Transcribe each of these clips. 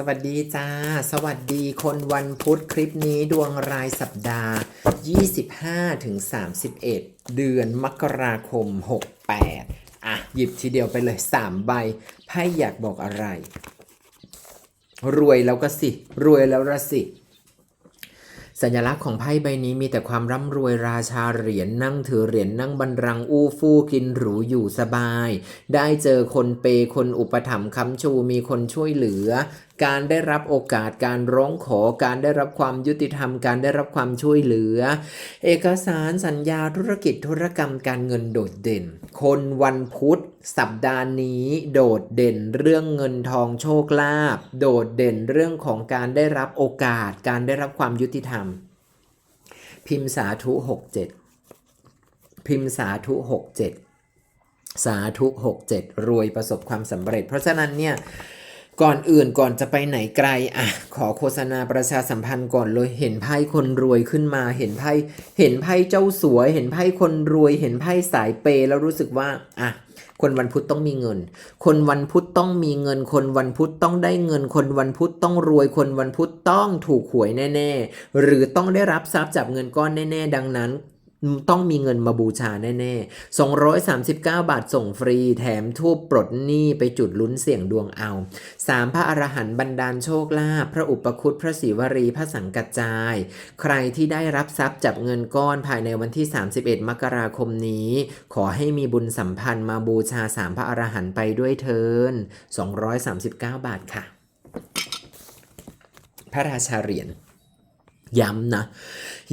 สวัสดีจ้า สวัสดีคนวันพุธคลิปนี้ดวงรายสัปดาห์ 25ถึง31 เดือนมกราคม 68 อะ หยิบทีเดียวไปเลย 3 ใบไพ่อยากบอกอะไร รวยแล้วก็สิ รวยแล้วละสิ สัญลักษณ์ของไพ่ใบนี้มีแต่ความร่ำรวยราชาเหรียญนั่งถือเหรียญนั่งบันรังอู้ฟู่กินหรูอยู่สบาย ได้เจอคนเปย์คนอุปถัมภ์ค้ำชูมีคนช่วยเหลือ การได้รับโอกาสการร้องขอการได้รับความยุติธรรม การได้รับความช่วยเหลือ เอกสารสัญญาธุรกิจธุรกรรมการเงินโดดเด่น คนวันพุธสัปดาห์นี้โดดเด่นเรื่องเงินทองโชคลาภโดดเด่นเรื่องของการได้รับโอกาส การได้รับความยุติธรรม พิมพ์สาธุหกเจ็ดพิมพ์สาธุหกเจ็ดสาธุหกเจ็ดรวยประสบความสำเร็จ เพราะฉะนั้นเนี่ย ก่อนอื่นก่อนจะไปไหนไกลอะขอโฆษณาประชาสัมพันธ์ก่อนเลยเห็นไพ่คนรวยขึ้นมา เห็นไพ่เห็นไพ่เจ้าสวยเห็นไพ่คนรวย เห็นไพ่สายเปย์แล้วรู้สึกว่าอะคนวันพุธต้องมีเงิน คนวันพุธต้องมีเงิน คนวันพุธต้องได้เงิน คนวันพุธต้องรวย คนวันพุธต้องถูกหวยแน่ ๆ หรือต้องได้รับทรัพย์จากเงินก้อนแน่ ๆ ดังนั้น ต้องมีเงินมาบูชาแน่ๆ 239 บาทส่งฟรี แถมทูบปลดหนี้ไปจุดลุ้นเสี่ยงดวงเอาสามพระอรหันต์บันดาลโชคลาภพระอุปคุตพระศิวรี พระสังกัจจาย ใครที่ได้รับทรัพย์จากเงินก้อนภายในวันที่ 31 มกราคมนี้ ขอให้มีบุญสัมพันธ์มาบูชาสามพระอรหันต์ไปด้วยเทิน239 บาทค่ะ พระราชาเหรียญ ย้ำนะ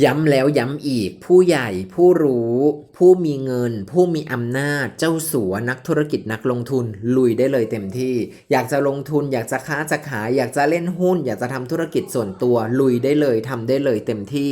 ย้ำแล้วย้ำอีก ผู้ใหญ่ผู้รู้ ผู้มีเงิน ผู้มีอำนาจ เจ้าสัวนักธุรกิจนักลงทุน ลุยได้เลยเต็มที่ อยากจะลงทุน อยากจะค้าจะขาย อยากจะเล่นหุ้น อยากจะทำธุรกิจส่วนตัว ลุยได้เลยทำได้เลยเต็มที่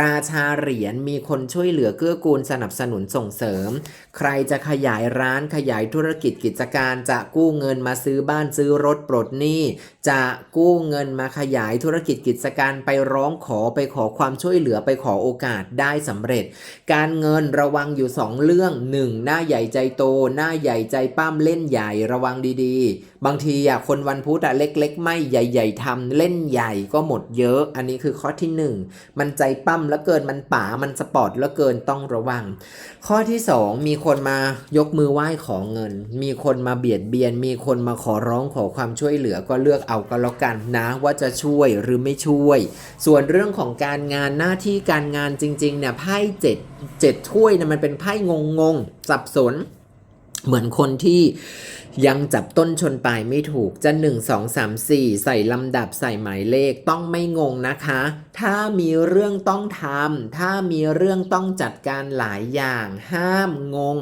ราชาเหรียญมีคนช่วยเหลือเกื้อกูลสนับสนุนส่งเสริม ใครจะขยายร้านขยายธุรกิจกิจการ จะกู้เงินมาซื้อบ้านซื้อรถปลดหนี้ จะกู้เงินมาขยายธุรกิจกิจการไปร้องขอไปขอความช่วยเหลือไปขอโอกาสได้สำเร็จ การเงินระวังอยู่ 2 เรื่อง 1. หน้าใหญ่ใจโต หน้าใหญ่ใจป้ามเล่นใหญ่ระวังดีๆ บางทีอะคนวันพุธอะเล็ก ๆ ไม่ใหญ่ ๆทำเล่นใหญ่ก็หมดเยอะ อันนี้คือข้อที่ 1 มันใจปั้มแล้วเกินมันป๋ามันสปอร์ตแล้วเกินต้องระวัง ข้อที่ 2 มีคนมายกมือไหว้ขอเงิน มีคนมาเบียดเบียน มีคนมาขอร้องขอความช่วยเหลือก็เลือกเอาก็แล้วกันนะว่าจะช่วยหรือไม่ช่วย ส่วนเรื่องของการงานหน้าที่การงานจริงๆเนี่ยไพ่เจ็ดเจ็ดถ้วยเนี่ยมันเป็นไพ่งงงๆสับสน เหมือนคนที่ ยังจับต้นชนปลายไม่ถูกจะ 1 2 3 4 ใส่ลำดับใส่หมายเลขต้องไม่งงนะคะ ถ้ามีเรื่องต้องทำถ้ามีเรื่องต้องจัดการหลายอย่างห้ามงง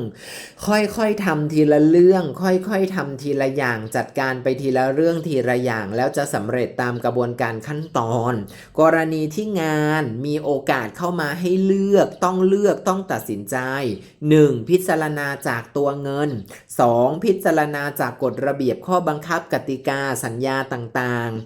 ค่อยๆทำทีละเรื่อง ค่อยๆทำทีละอย่างจัดการไปทีละเรื่องทีละอย่าง แล้วจะสำเร็จตามกระบวนการขั้นตอน กรณีที่งานมีโอกาสเข้ามาให้เลือกต้องเลือกต้องตัดสินใจ 1. พิจารณาจากตัวเงิน 2. พิจารณาาจากกฎระเบียบข้อบังคับกติกาสัญญาต่างๆ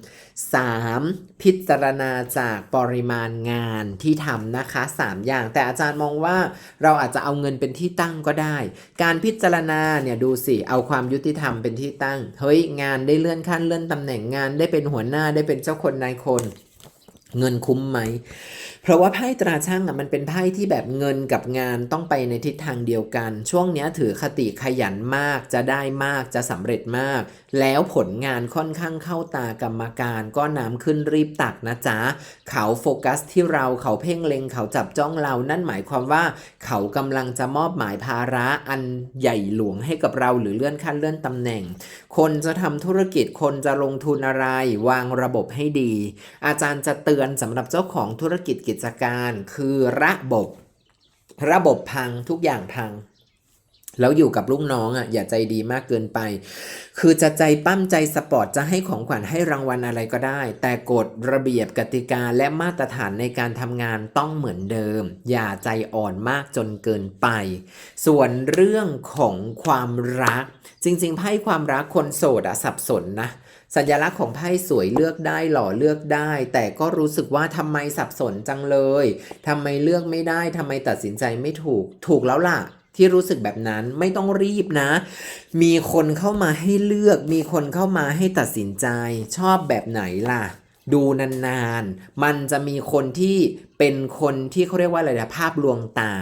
3. พิจารณาจากปริมาณงานที่ทำนะคะ 3 อย่าง แต่อาจารย์มองว่าเราอาจจะเอาเงินเป็นที่ตั้งก็ได้ การพิจารณาเนี่ยดูสิ เอาความยุติธรรมเป็นที่ตั้ง เฮ้ย งานได้เลื่อนขั้นเลื่อนตำแหน่งงานได้เป็นหัวหน้าได้เป็นเจ้าคนนายคน เงินคุ้มไหมเพราะว่าไพ่ตราช่างอะมันเป็นไพ่ที่แบบเงินกับงานต้องไปในทิศทางเดียวกัน ช่วงเนี้ยถือคติขยันมากจะได้มากจะสำเร็จมาก แล้วผลงานค่อนข้างเข้าตากรรมการก็น้ำขึ้นรีบตักนะจ๊ะ เขาโฟกัสที่เราเขาเพ่งเล็งเขาจับจ้องเรานั่นหมายความว่าเขากำลังจะมอบหมายภาระอันใหญ่หลวงให้กับเราหรือเลื่อนขั้นเลื่อนตำแหน่ง คนจะทำธุรกิจคนจะลงทุนอะไร วางระบบให้ดี อาจารย์จะเตือนสำหรับเจ้าของธุรกิจกิิจการคือระบบ ระบบพังทุกอย่างพัง แล้วอยู่กับลูกน้องอะอย่าใจดีมากเกินไป คือจะใจปั้มใจสปอร์ตจะให้ของขวัญให้รางวัลอะไรก็ได้ แต่กฎระเบียบกติกาและมาตรฐานในการทำงานต้องเหมือนเดิม อย่าใจอ่อนมากจนเกินไป ส่วนเรื่องของความรัก จริง ๆ ไพ่ความรักคนโสดอะสับสนนะ สัญลักษณ์ของไพ่สวยเลือกได้หล่อเลือกได้ แต่ก็รู้สึกว่าทำไมสับสนจังเลยทำไมเลือกไม่ได้ทำไมตัดสินใจไม่ถูก ถูกแล้วล่ะ ที่รู้สึกแบบนั้นไม่ต้องรีบนะ มีคนเข้ามาให้เลือก มีคนเข้ามาให้ตัดสินใจ ชอบแบบไหนล่ะ ดูนานๆ มันจะมีคนที่ เป็นคนที่เขาเรียกว่าอะไรนะภาพลวงตา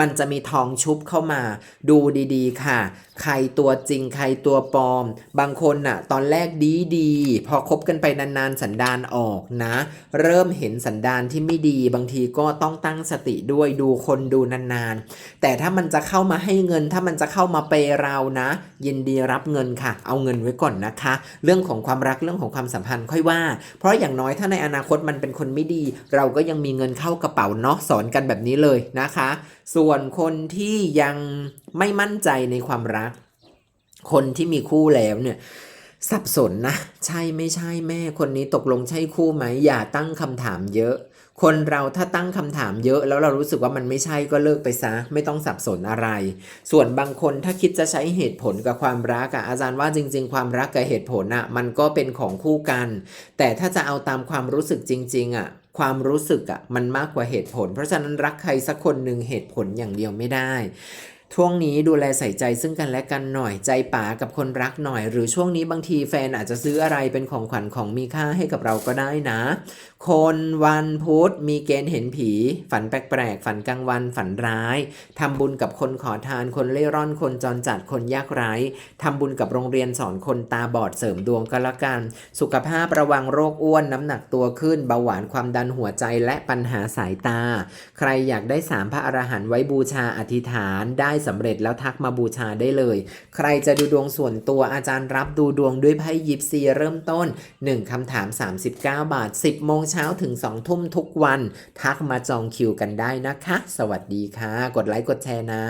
มันจะมีทองชุบเข้ามาดูดีๆ ค่ะ ใครตัวจริงใครตัวปลอม บางคนน่ะ ตอนแรกดีดีๆพอคบกันไปนานๆ สันดานออกนะ เริ่มเห็นสันดานที่ไม่ดี บางทีก็ต้องตั้งสติด้วยดูคนดูนานๆ แต่ถ้ามันจะเข้ามาให้เงิน ถ้ามันจะเข้ามาเปย์เรานะ ยินดีรับเงินค่ะ เอาเงินไว้ก่อนนะคะ เรื่องของความรักเรื่องของความสัมพันธ์ค่อยว่า เพราะอย่างน้อยถ้าในอนาคตมันเป็นคนไม่ดี เราก็ยังมีเงินเข้ากระเป๋าเนาะสอนกันแบบนี้เลยนะคะ ส่วนคนที่ยังไม่มั่นใจในความรัก คนที่มีคู่แล้วเนี่ยสับสนนะ ใช่ไม่ใช่แม่คนนี้ตกลงใช่คู่ไหมอย่าตั้งคำถามเยอะ คนเราถ้าตั้งคำถามเยอะแล้วเรารู้สึกว่ามันไม่ใช่ก็เลิกไปซะ ไม่ต้องสับสนอะไร ส่วนบางคนถ้าคิดจะใช้เหตุผลกับความรักอะอาจารย์ว่าจริง ๆ ความรักกับเหตุผลอะมันก็เป็นของคู่กัน แต่ถ้าจะเอาตามความรู้สึกจริง ๆอะความรู้สึกอะมันมากกว่าเหตุผล เพราะฉะนั้นรักใครสักคนหนึ่งเหตุผลอย่างเดียวไม่ได้ ช่วงนี้ดูแลใส่ใจซึ่งกันและกันหน่อยใจป๋ากับคนรักหน่อย หรือช่วงนี้บางทีแฟนอาจจะซื้ออะไรเป็นของขวัญของมีค่าให้กับเราก็ได้นะ คนวันพุธมีเกณฑ์เห็นผี ฝันแปลกๆ ฝันกลางวันฝันร้ายทำบุญกับคนขอทานคนเล่ร่อนคนจรจัดคนยากไร้ทำบุญกับโรงเรียนสอนคนตาบอดเสริมดวงก็แล้วกัน สุขภาพระวังโรคอ้วนน้ำหนักตัวขึ้นเบาหวานความดันหัวใจและปัญหาสายตา ใครอยากได้สามพระอรหันต์ไว้บูชาอธิษฐานได้สำเร็จแล้วทักมาบูชาได้เลย ใครจะดูดวงส่วนตัวอาจารย์รับดูดวงด้วยไพ่ยิปซีเริ่มต้น 1คำถาม 39 บาท 10 โมงเช้าถึง 2 ทุ่มทุกวัน ทักมาจองคิวกันได้นะคะ สวัสดีค่ะ กดไลค์กดแชร์นะ